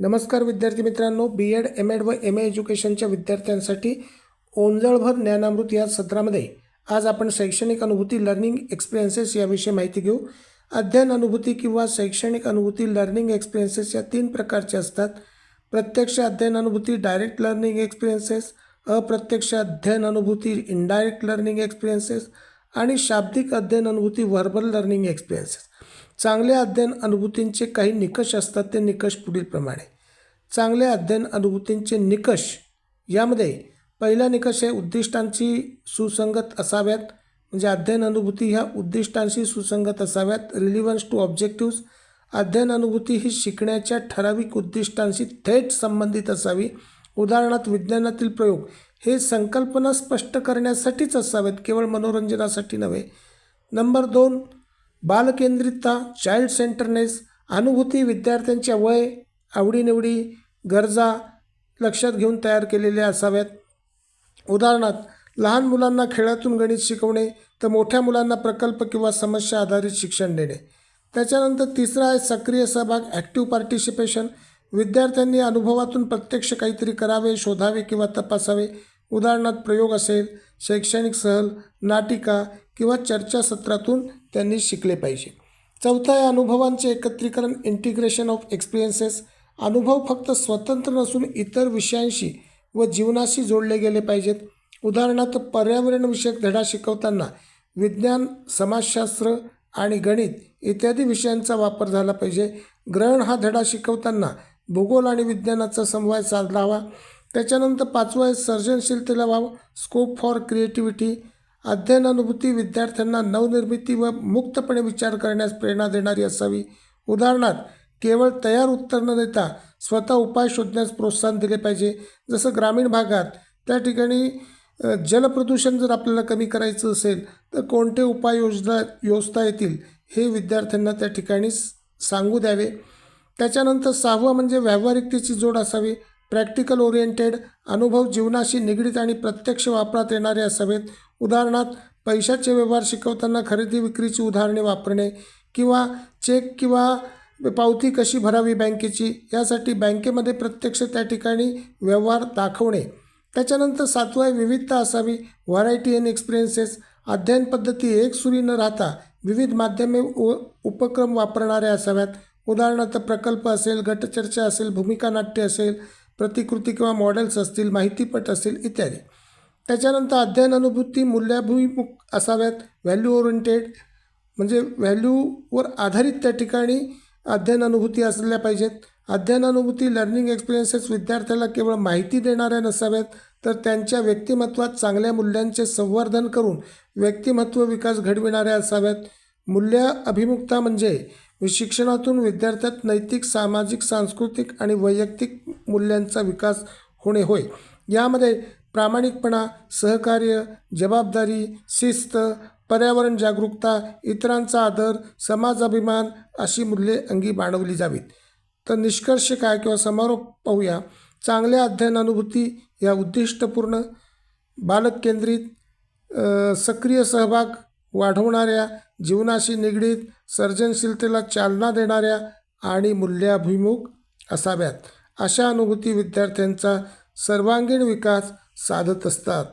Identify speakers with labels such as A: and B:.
A: नमस्कार विद्यार्थी मित्रांनो बी एड एम एड व एम ए एज्युकेशनच्या विद्यार्थ्यांसाठी ओंजळभर ज्ञानामृत या सत्रामध्ये आज आपण शैक्षणिक अनुभूती लर्निंग एक्सपिरियन्सेस याविषयी माहिती घेऊ. अध्ययन अनुभूती किंवा शैक्षणिक अनुभूती लर्निंग एक्सपिरियन्सेस या तीन प्रकारचे असतात. प्रत्यक्ष अध्ययन अनुभूती डायरेक्ट लर्निंग एक्सपिरियन्सेस अप्रत्यक्ष अध्ययन अनुभूती इनडायरेक्ट लर्निंग एक्सपिरियन्सेस आणि शाब्दिक अध्ययन अनुभूती व्हर्बल लर्निंग एक्सपिरियन्सेस चांगल्या अध्ययन अनुभूतींचे काही निकष असतात ते निकष पुढीलप्रमाणे चांगल्या अध्ययन अनुभूतींचे निकष यामध्ये पहिला निकष आहे उद्दिष्टांची सुसंगत असाव्यात. म्हणजे अध्ययन अनुभूती ह्या उद्दिष्टांशी सुसंगत असाव्यात. रिलिव्हन्स टू ऑब्जेक्टिव्स अध्ययन अनुभूती ही शिकण्याच्या ठराविक उद्दिष्टांशी थेट संबंधित असावी. उदाहरणार्थ विज्ञानातील प्रयोग हे संकल्पना स्पष्ट करण्यासाठीच असावेत केवळ मनोरंजनासाठी नव्हे. नंबर दोन बालकेंद्रितता चाइल्ड सेंटरनेस अनुभूती विद्यार्थ्यांच्या वय आवडीनिवडी गरजा लक्षात घेऊन तयार केलेल्या असाव्यात. उदाहरणार्थ लहान मुलांना खेळातून गणित शिकवणे तर मोठ्या मुलांना प्रकल्प किंवा समस्या आधारित शिक्षण देणे. त्याच्यानंतर तिसरा आहे सक्रिय सहभाग ॲक्टिव्ह पार्टिसिपेशन विद्यार्थ्यांनी अनुभवातून प्रत्यक्ष काहीतरी करावे शोधावे किंवा तपासावे. उदाहरणार्थ प्रयोग असेल शैक्षणिक सहल नाटिका किंवा चर्चासत्रातून त्यांनी शिकले पाहिजे. चौथा आहे अनुभवांचे एकत्रीकरण इंटिग्रेशन ऑफ एक्सपिरियन्सेस अनुभव फक्त स्वतंत्र नसून इतर विषयांशी व जीवनाशी जोडले गेले पाहिजेत. उदाहरणार्थ पर्यावरणविषयक धडा शिकवताना विज्ञान समाजशास्त्र आणि गणित इत्यादी विषयांचा वापर झाला पाहिजे. ग्रहण हा धडा शिकवताना भूगोल आणि विज्ञानाचा समवाय साधला हवा त्याच्यानंतर पाचवं आहे सर्जनशीलतेला वाव स्कोप फॉर क्रिएटिव्हिटी अध्ययन अनुभूती विद्यार्थ्यांना नवनिर्मिती व मुक्तपणे विचार करण्यास प्रेरणा देणारी असावी. उदाहरणार्थ केवळ तयार उत्तर न देता स्वतः उपाय शोधण्यास प्रोत्साहन दिले पाहिजे. जसं ग्रामीण भागात त्या ठिकाणी जलप्रदूषण जर आपल्याला कमी करायचं असेल तर कोणते उपाय योजना योजता येतील हे विद्यार्थ्यांना त्या ठिकाणी सांगू द्यावे. त्याच्यानंतर सहावं म्हणजे व्यावहारिकतेची जोड असावी. प्रॅक्टिकल ओरिएंटेड अनुभव जीवनाशी निगडीत आणि प्रत्यक्ष वापरात येणारे असावेत उदाहरणार्थ पैशाचे व्यवहार शिकवताना खरेदी विक्रीची उदाहरणे वापरणे किंवा चेक किंवा पावती कशी भरावी बँकेची यासाठी बँकेमध्ये प्रत्यक्ष त्या ठिकाणी व्यवहार दाखवणे. त्याच्यानंतर सातवा आहे विविधता असावी व्हरायटी इन एक्सपिरियन्सेस अध्ययन पद्धती एकसुरी न राहता विविध माध्यमे व उपक्रम वापरणाऱ्या असाव्यात उदाहरणार्थ प्रकल्प असेल गटचर्चा असेल भूमिका नाट्य असेल प्रतिकृती किंवा मॉडेल्स असतील माहितीपट असतील इत्यादी. त्याच्यानंतर अध्ययन अनुभूती मूल्याभिमुख असाव्यात व्हॅल्यू ओरिएंटेड म्हणजे व्हॅल्यूवर आधारित त्या ठिकाणी अध्ययन अनुभूती असल्या पाहिजेत. अध्ययन अनुभूती लर्निंग एक्सपिरियन्सेस विद्यार्थ्याला केवळ माहिती देणाऱ्या नसाव्यात तर त्यांच्या व्यक्तिमत्वात चांगल्या मूल्यांचे संवर्धन करून व्यक्तिमत्व विकास घडविणाऱ्या असाव्यात. मूल्य अभिमुखता म्हणजे शिक्षणातून विद्यार्थ्यात नैतिक सामाजिक सांस्कृतिक आणि वैयक्तिक मूल्यांचा विकास होणे होय. यामध्ये प्रामाणिकपणा सहकार्य जबाबदारी शिस्त पर्यावरण जागरूकता इतरांचा आदर समाज अभिमान अशी मूल्ये अंगी बाणवली जावीत. तर निष्कर्ष काय किंवा समारोप पाहूया. चांगल्या अध्ययन अनुभूती या उद्दिष्टपूर्ण बालक केंद्रित सक्रिय सहभाग वाढवणाऱ्या जीवनाशी निगडीत सर्जनशीलतेला चालना देणाऱ्या आणि मूल्याभिमुख असाव्यात. अशा अनुभूती विद्यार्थ्यांचा सर्वांगीण विकास साधत असतात.